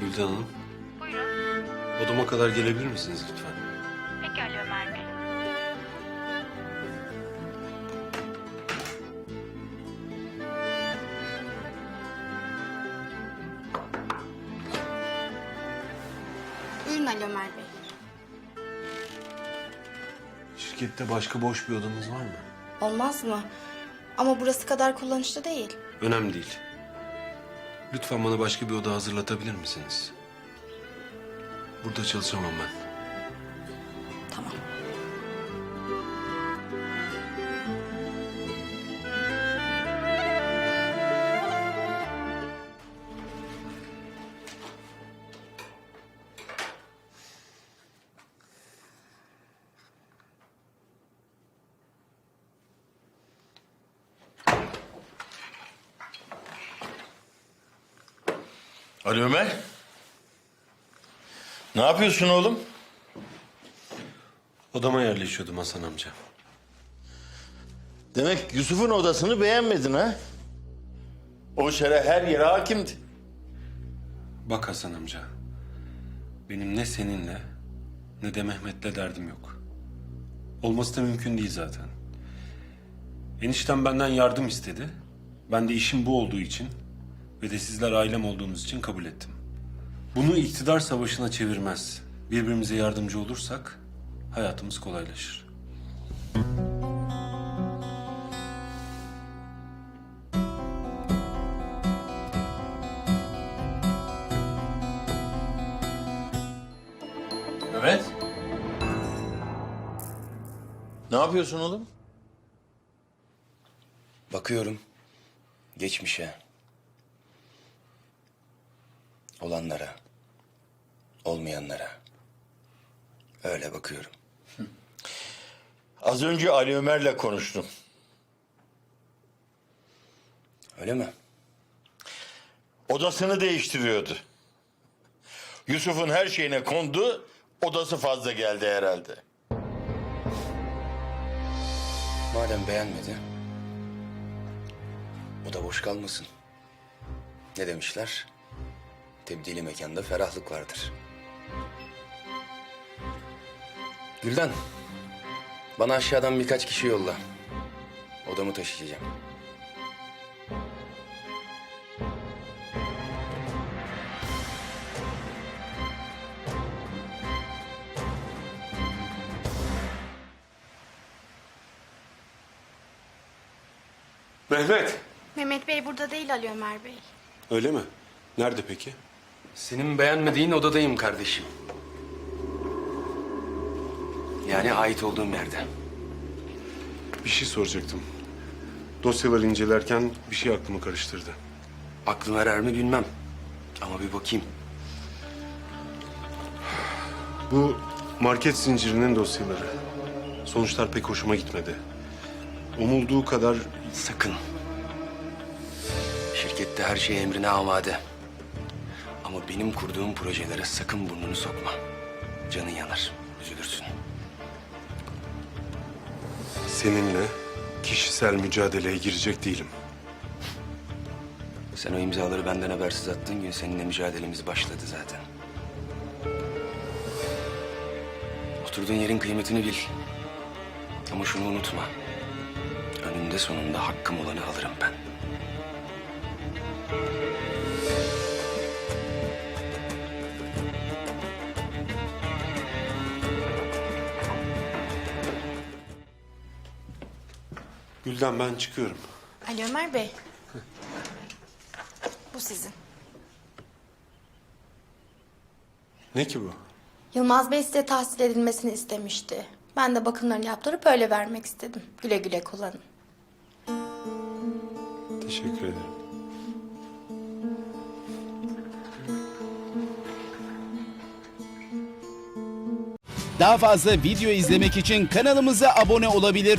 Gülden Hanım. Buyurun. Odama kadar gelebilir misiniz lütfen? Peki Ali Ömer Bey. Buyurun Ali Ömer Bey. Şirkette başka boş bir odanız var mı? Olmaz mı? Ama burası kadar kullanışlı değil. Önemli değil. Lütfen bana başka bir oda hazırlatabilir misiniz? Burada çalışamam ben. Ali Ömer. Ne yapıyorsun oğlum? Odama yerleşiyordum Hasan amca. Demek Yusuf'un odasını beğenmedin ha? O şere her yere hakimdi. Bak Hasan amca. Benim ne seninle ne de Mehmet'le derdim yok. Olması da mümkün değil zaten. Eniştem benden yardım istedi. Ben de işim bu olduğu için ve de sizler ailem olduğunuz için kabul ettim. Bunu iktidar savaşına çevirmez. Birbirimize yardımcı olursak hayatımız kolaylaşır. Evet. Ne yapıyorsun oğlum? Bakıyorum geçmişe, olanlara, olmayanlara. Öyle bakıyorum. Az önce Ali Ömer'le konuştum. Öyle mi? Odasını değiştiriyordu. Yusuf'un her şeyine kondu, odası fazla geldi herhalde. Madem beğenmedi, o da boş kalmasın. Ne demişler? Tebdili mekanda ferahlık vardır. Gülden, bana aşağıdan birkaç kişi yolla. Odamı taşıyacağım. Mehmet! Mehmet Bey burada değil Ali Ömer Bey. Öyle mi? Nerede peki? Senin beğenmediğin odadayım kardeşim. Yani ait olduğum yerde. Bir şey soracaktım. Dosyaları incelerken bir şey aklımı karıştırdı. Aklım erer mi bilmem. Ama bir bakayım. Bu market zincirinin dosyaları. Sonuçlar pek hoşuma gitmedi. Umulduğu kadar Sakın. Şirkette her şey emrine amade. Ama benim kurduğum projelere sakın burnunu sokma. Canın yanar, üzülürsün. seninle kişisel mücadeleye girecek değilim. Sen o imzaları benden habersiz attığın gün seninle mücadelemiz başladı zaten. Oturduğun yerin kıymetini bil. Ama şunu unutma. Önünde sonunda hakkım olanı alırım ben. Gülden ben çıkıyorum. Ali Ömer Bey. Bu sizin. Ne ki bu? Yılmaz Bey size tahsil edilmesini istemişti. Ben de bakımlarını yaptırıp öyle vermek istedim. Güle güle kullanın. Teşekkür ederim. Daha fazla video izlemek için kanalımıza abone olabilir.